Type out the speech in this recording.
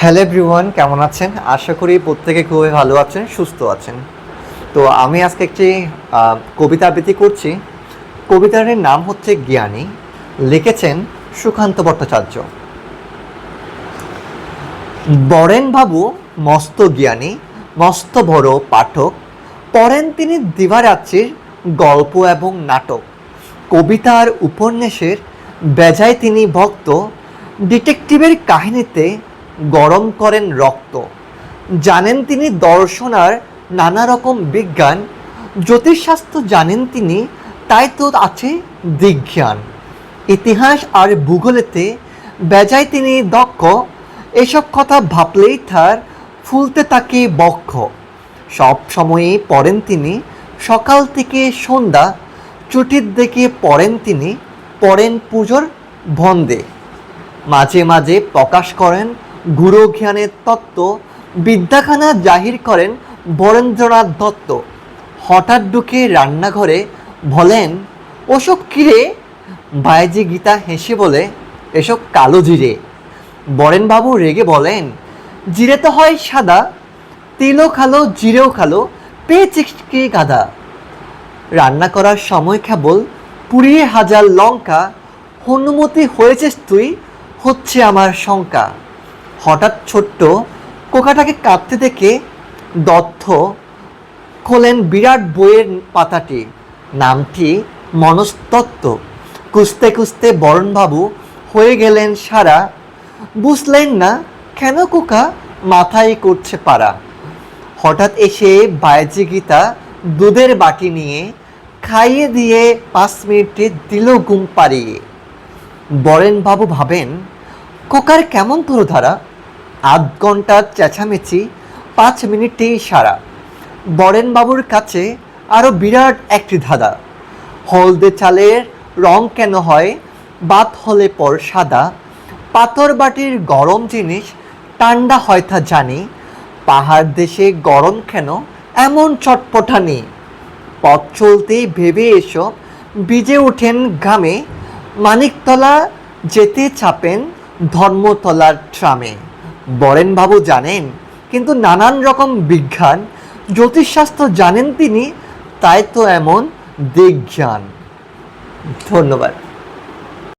Hello everyone কেমন আছেন? আশা করি প্রত্যেকে খুবই ভালো আছেন, সুস্থ আছেন। তো আমি আজকে একটি কবিতা আবৃত্তি করছি। কবিতার নাম হচ্ছে জ্ঞানী। লিখেছেন সুকান্ত ভট্টাচার্য। বরেন বাবু, মস্ত জ্ঞানী, মস্ত বড় পাঠক। পড়েন তিনি দিবারাত্রির গল্প এবং নাটক। কবিতার উপন্যাসের বেজায় তিনি ভক্ত। ডিটেকটিভের কাহিনীতে গরম করেন রক্ত। জানেন তিনি দর্শন আর নানা রকম বিজ্ঞান। জ্যোতিষশাস্ত্র জানেন তিনি, তাই তো আছে দিজ্ঞান ইতিহাস আর ভূগোলেতে বেজায় তিনি দক্ষ। এসব কথা ভাবলেই তার ফুলতে থাকে বক্ষ। সব সময়ই পড়েন তিনি, সকাল থেকে সন্ধ্যা, ছুটির দিকে পড়েন তিনি, পড়েন পুজোর বন্দে মাঝে মাঝে প্রকাশ করেন গুরু জ্ঞানের তত্ত্ব বিদ্যাখানা জাহির করেন বরেন্দ্রনাথ দত্ত। হঠাৎ ঢুকে রান্নাঘরে বলেন ওসব কিরে বাইজি গীতা হেসে বলে, এসব কালো জিরে। বরেনবাবু রেগে বলেন, জিরে তো হয় সাদা, তেলও খালো, জিরেও খালো পেয়ে চিকচিকে গাদা? রান্না করার সময় কেবল পুড়িয়ে হাজার লঙ্কা, হনুমতি হয়েছিস তুই, হচ্ছে আমার শঙ্কা। হঠাৎ ছোট্ট কোকাটাকে কাঁদতে দেখে দত্ত খোলেন বিরাট বইয়ের পাতাটি। নামটি মনস্তত্ত্ব কুস্তে কুস্তে বরণবাবু হয়ে গেলেন সারা। বুঝলেন না কেন কোকা মাথায় করছে পারা। হঠাৎ এসে বায়জি গীতা দুধের বাটি নিয়ে খাইয়ে দিয়ে পাঁচ মিনিটে দিল ঘুম পাড়িয়ে। বরেনবাবু ভাবেন, কোকার কেমন ধরো ধারা আধ ঘণ্টার চেঁচামেচি, পাঁচ মিনিটেই সারা বরেনবাবুর কাছে আরও বিরাট একটি ধাঁধা। হলদে চালের রং কেন হয়? বাত হলে পর সাদা। পাথর বাটির গরম জিনিস ঠান্ডা হয় তা জানি। পাহাড় দেশে গরম কেন? এমন চটপটানি। পথ চলতেই ভেবে এসো বিজে ওঠেন গ্রামে মানিকতলা যেতে চাপেন ধর্মতলার ট্রামে। বরেনবাবু জানেন কিন্তু নানান রকম বিজ্ঞান জ্যোতিষশাস্ত্র জানেন তিনি তাই তো এমন দিজ্ঞান ধন্যবাদ।